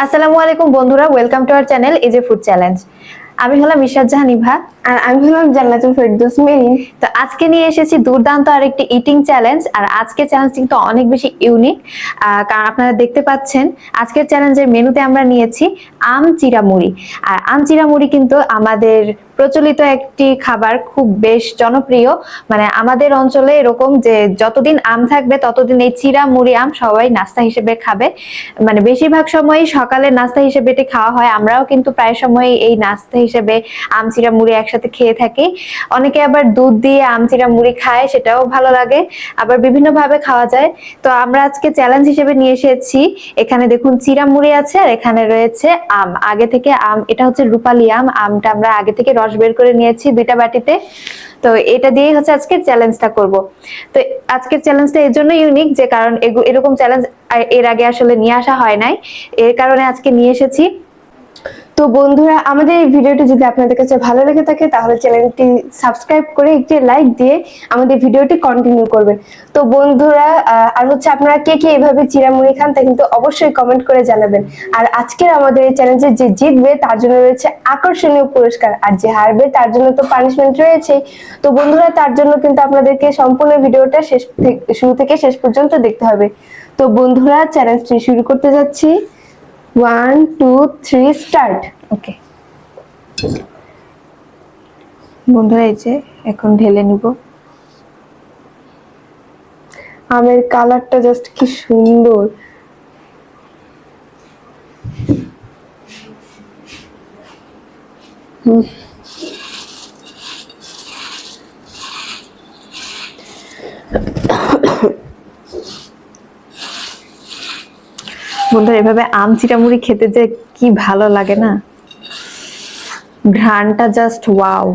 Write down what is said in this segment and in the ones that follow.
আসসালামু আলাইকুম বন্ধুরা welcome to our channel AJ food challenge আমি হলাম ইশাদ জাহান ইভা। আর আমি হলাম জান্নাতুল ফেরদৌস মেরিন। তো আজকে নিয়ে এসেছি দুর্দান্ত আরেকটি ইটিং চ্যালেঞ্জ আর আজকের চ্যালেঞ্জ কিন্তু অনেক বেশি ইউনিক কারণ আপনারা দেখতে পাচ্ছেন, আজকের চ্যালেঞ্জের মেনুতে আমরা নিয়েছি আম চিরা মুড়ি আর আম চিরা মুড়ি কিন্তু আমাদের প্রচলিত একটি খাবার, খুব বেশ জনপ্রিয়। মানে আমাদের অঞ্চলে এরকম যে যতদিন আম থাকবে, ততদিন এই চিরা মুড়ি আম সবাই নাস্তা হিসেবে খাবে। মানে বেশিরভাগ সময়ই সকালে নাস্তা হিসেবে এটি খাওয়া হয়। আমরাও কিন্তু প্রায় সময় এই নাস্তা হিসেবে আম চিরা মুড়ি একসাথে খেয়ে থাকি। অনেকে আবার দুধ দিয়ে আম চিরা মুড়ি খায়, সেটাও ভালো লাগে। আবার বিভিন্ন ভাবে খাওয়া যায়। তো আমরা আজকে চ্যালেঞ্জ হিসেবে নিয়ে এসেছি। এখানে দেখুন চিরা মুড়ি আছে আর এখানে রয়েছে আম। আগে থেকে আম, এটা হচ্ছে রূপালি আম। আমটা আমরা আগে থেকে রস বের করে নিয়েছি দুইটা বাটিতে। তো এটা দিয়েই হচ্ছে আজকের চ্যালেঞ্জটা করব। তো আজকের চ্যালেঞ্জটা এর জন্য ইউনিক যে কারণ এরকম চ্যালেঞ্জ এর আগে আসলে নিয়ে আসা হয় নাই। এর কারণে আজকে নিয়ে এসেছি। তো বন্ধুরা, আমাদের এই ভিডিওটি যদি আপনাদের কাছে ভালো লেগে থাকে, তাহলে চ্যানেলটি সাবস্ক্রাইব করে একটি লাইক দিয়ে আমাদের ভিডিওটি কন্টিনিউ করবেন। তো বন্ধুরা আর হচ্ছে আপনারা কে কে এভাবে চিরামুড়ি খান তা কিন্তু অবশ্যই কমেন্ট করে জানাবেন। আর আজকের আমাদের এই চ্যালেঞ্জে যে জিতবে, তার জন্য রয়েছে আকর্ষণীয় পুরস্কার। আর যে হারবে, তার জন্য তো পানিশমেন্ট রয়েছেই। তো বন্ধুরা, তার জন্য কিন্তু আপনাদেরকে সম্পূর্ণ ভিডিওটা শেষ শুরু থেকে শেষ পর্যন্ত দেখতে হবে। তো বন্ধুরা চ্যালেঞ্জটি শুরু করতে যাচ্ছি। One two three start okay বন্ধুরা এই যে এখন ঢেলে নিব। আমের কালারটা জাস্ট কি সুন্দর। হুম। বন্ধুরা এভাবে আম চিটামুড়ি খেতে যে কি ভালো লাগে না? ঘ্রাণটা জাস্ট ওয়াও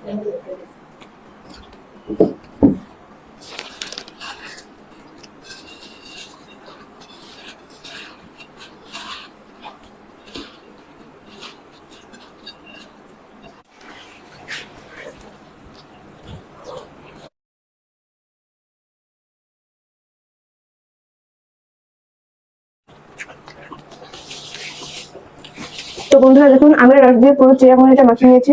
তো বন্ধুরা দেখুন আমরা রস দিয়ে পুরো চিরামুড়িটা মাখিয়ে নিয়েছি।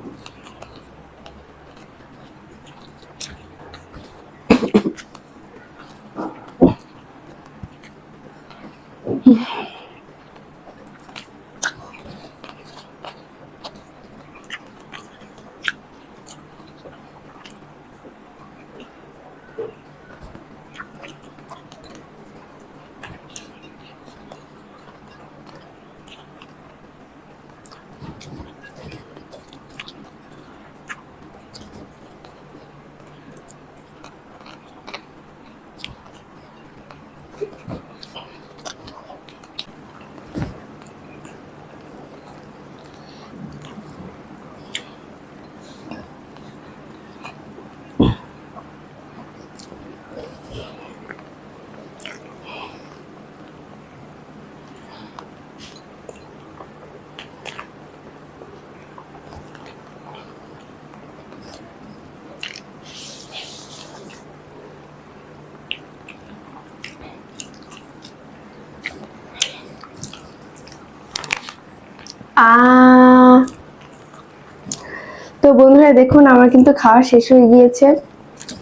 বন্ধুরা দেখুন আমার কিন্তু খাওয়া শেষ হয়ে গিয়েছে।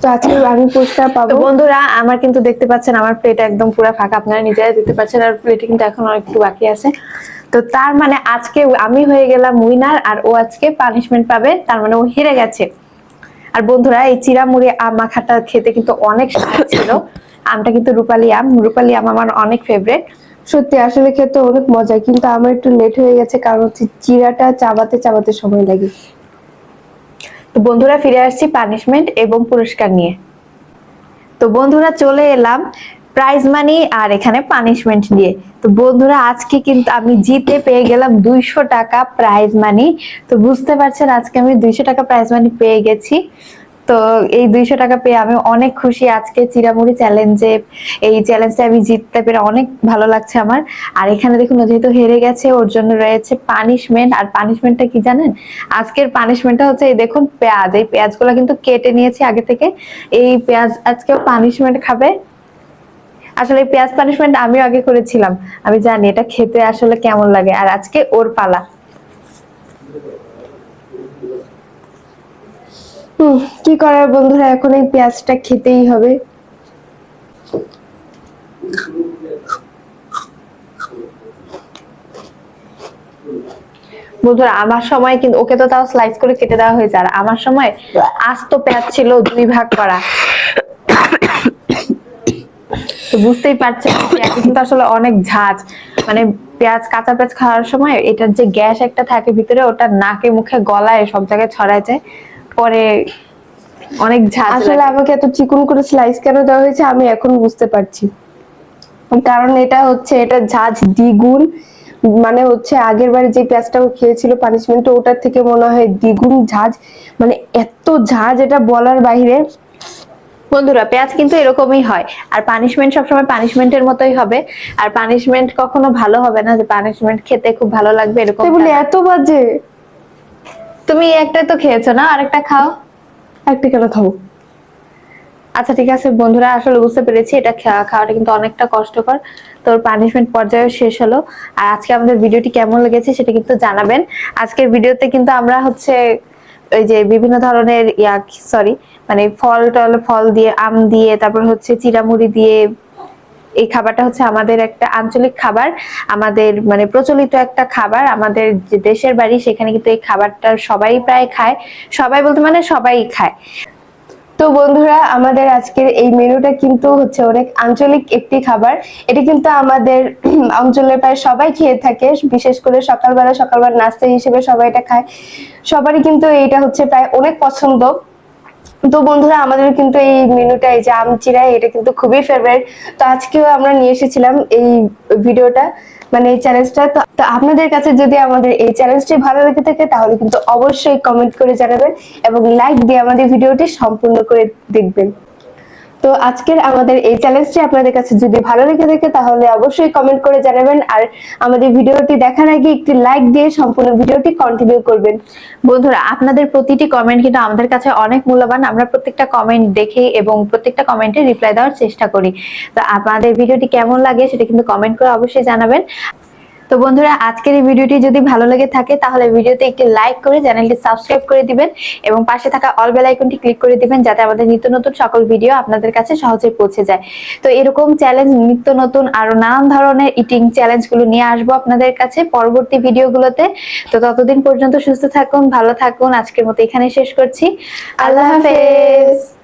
তো আজকে আমি পুরস্কার পাবো। বন্ধুরা আমার কিন্তু দেখতে পাচ্ছেন আমার প্লেট একদম পুরো ফাঁকা। আপনারা নিজেরা দেখতে পাচ্ছেন আর প্লেটে কিন্তু এখন একটু বাকি আছে। তো তার মানে আজকে আমি হয়ে গেলাম উইনার আর ও আজকে পানিশমেন্ট পাবে তার মানে ও হেরে গেছে। আর বন্ধুরা এই চিরামুড়ি আম মাখাটা খেতে কিন্তু অনেক স্বাদ ছিল। আমটা কিন্তু রূপালি আম। রূপালি আম আমার অনেক ফেভারিট সত্যি আসলে খেতে অনেক মজা কিন্তু আমার একটু লেট হয়ে গেছে কারণ হচ্ছে চিরাটা চাবাতে চাবাতে সময় লাগে। বন্ধুরা ফিরে আসছি পানিশমেন্ট এবং পুরস্কার নিয়ে। তো বন্ধুরা চলে এলাম প্রাইজ মানি আর এখানে পানিশমেন্ট নিয়ে। তো বন্ধুরা আজকে কিন্তু আমি জিতে পেয়ে গেলাম দুইশো টাকা প্রাইজ মানি তো বুঝতে পারছেন আজকে আমি দুইশো টাকা প্রাইজ মানি পেয়ে গেছি। তো এই দুইশো টাকা পেয়ে আমি অনেক খুশি। আজকে চিরামুড়ি চ্যালেঞ্জে এই চ্যালেঞ্জটা আমি জিততে পেরে অনেক ভালো লাগছে আমার। আর এখানে দেখুন যেহেতু হেরে গেছে, ওর জন্য রয়েছে পানিশমেন্ট আর পানিশমেন্টটা কি জানেন? আজকের পানিশমেন্টটা হচ্ছে এই দেখুন, পেঁয়াজ। এই পেঁয়াজগুলো কিন্তু কেটে নিয়েছি আগে থেকে। এই পেঁয়াজ আজকে পানিশমেন্ট খাবে। আসলে পেঁয়াজ পানিশমেন্ট আমিও আগে করেছিলাম। আমি জানি এটা খেতে আসলে কেমন লাগে। আর আজকে ওর পালা। কি করার বন্ধুরা, এখন এই পেঁয়াজটা খেতেই হবে। বন্ধুরা, আমার সময় কিন্তু ওকে তো তাও স্লাইস করে কেটে দেওয়া হয়েছে আর আমার সময় আস্ত পেঁয়াজ ছিল দুই ভাগ করা। বুঝতেই পারছেন কিন্তু আসলে অনেক ঝাঁজ। মানে পেঁয়াজ, কাঁচা পেঁয়াজ খাওয়ার সময় এটার যে গ্যাস একটা থাকে ভিতরে, ওটা নাকে, মুখে, গলায় সব জায়গায় ছড়ায় যায়। পরে অনেক ঝাঁজ আসলে আমাকে এত চিকন করে স্লাইস কেন দেওয়া হয়েছে আমি এখন বুঝতে পারছি। কারণ এটা হচ্ছে এটা ঝাঁজ দ্বিগুণ মানে হচ্ছে আগের বারে যে পেঁয়াজটা খেয়েছিল পানিশমেন্ট ওটার থেকে মনে হয় দ্বিগুণ ঝাঁজ মানে এত ঝাঁজ এটা বলার বাইরে বন্ধুরা পেঁয়াজ কিন্তু এরকমই হয়। আর পানিশমেন্ট সবসময় পানিশমেন্টের মতোই হবে। আর পানিশমেন্ট কখনো ভালো হবে না যে পানিশমেন্ট খেতে খুব ভালো লাগবে এরকম বলে এত বাজে। তুমি একটা তো খেয়েছো না আরেকটা খাও। একটা কেন খাব? আচ্ছা ঠিক আছে বন্ধুরা আসলে বুঝতে পেরেছি এটা খাওয়াটা কিন্তু অনেকটা কষ্টকর। তোর পানিশমেন্ট পর্যায়ে শেষ হলো। আর আজকে আমাদের ভিডিওটি কেমন লেগেছে সেটা কিন্তু জানাবেন। আজকের ভিডিওতে কিন্তু আমরা হচ্ছে ওই যে বিভিন্ন ধরনের ইয়া সরি মানে ফল টল ফল দিয়ে আম দিয়ে তারপর হচ্ছে চিরামুড়ি দিয়ে এই খাবারটা হচ্ছে আমাদের একটা আঞ্চলিক খাবার, আমাদের মানে প্রচলিত একটা খাবার, আমাদের যে দেশের বাড়ি সেখানে কিন্তু এই খাবারটা সবাই প্রায় খায়, সবাই বলতে মানে সবাই খায়। তো বন্ধুরা, আমাদের আজকের এই মেনুটা কিন্তু হচ্ছে অনেক আঞ্চলিক একটি খাবার। এটা কিন্তু আমাদের অঞ্চলে প্রায় সবাই খেয়ে থাকে, বিশেষ করে সকালবেলা সকালবেলা নাস্তা হিসেবে সবাই এটা খায়। সবারই কিন্তু এইটা হচ্ছে প্রায় অনেক পছন্দ। তো বন্ধুরা, আমাদের কিন্তু এই মেনুটা, এই যে আমচিরা এটা কিন্তু খুবই ফেভারিট তো আজকেও আমরা নিয়ে এসেছিলাম এই ভিডিওটা মানে এই চ্যালেঞ্জটা তো আপনাদের কাছে যদি আমাদের এই চ্যালেঞ্জটি ভালো লেগে থাকে, তাহলে কিন্তু অবশ্যই কমেন্ট করে জানাবেন এবং লাইক দিয়ে আমাদের ভিডিওটি সম্পূর্ণ করে দেখবেন। তো আজকের আমাদের এই চ্যালেঞ্জটি আপনাদের কাছে যদি ভালো লেগে থাকে, তাহলে অবশ্যই কমেন্ট করে জানাবেন। আর আমাদের ভিডিওটি দেখার আগে একটি লাইক দিয়ে সম্পূর্ণ ভিডিওটি কন্টিনিউ করবেন। বন্ধুরা, আপনাদের প্রতিটি কমেন্ট কিন্তু আমাদের কাছে অনেক মূল্যবান। আমরা প্রত্যেকটা কমেন্ট দেখি এবং প্রত্যেকটা কমেন্টে রিপ্লাই দেওয়ার চেষ্টা করি। তো আপনাদের ভিডিওটি কেমন লাগে সেটা কিন্তু কমেন্ট করে অবশ্যই জানাবেন। তো বন্ধুরা, আজকের এই ভিডিওটি যদি ভালো লেগে থাকে, তাহলে ভিডিওতে একটি লাইক করে চ্যানেলটি সাবস্ক্রাইব করে দিবেন এবং পাশে থাকা অল বেল আইকনটি ক্লিক করে দিবেন যাতে আমাদের নিত্য নতুন সকল ভিডিও আপনাদের কাছে সহজে পৌঁছে যায়। তো এরকম চ্যালেঞ্জ নিত্য নতুন আরও নানান ধরনের ইটিং চ্যালেঞ্জগুলো নিয়ে আসব আপনাদের কাছে পরবর্তী ভিডিওগুলোতে তো ততদিন পর্যন্ত সুস্থ থাকুন, ভালো থাকুন। আজকের মতো এখানে শেষ করছি। আল্লাহ হাফেজ!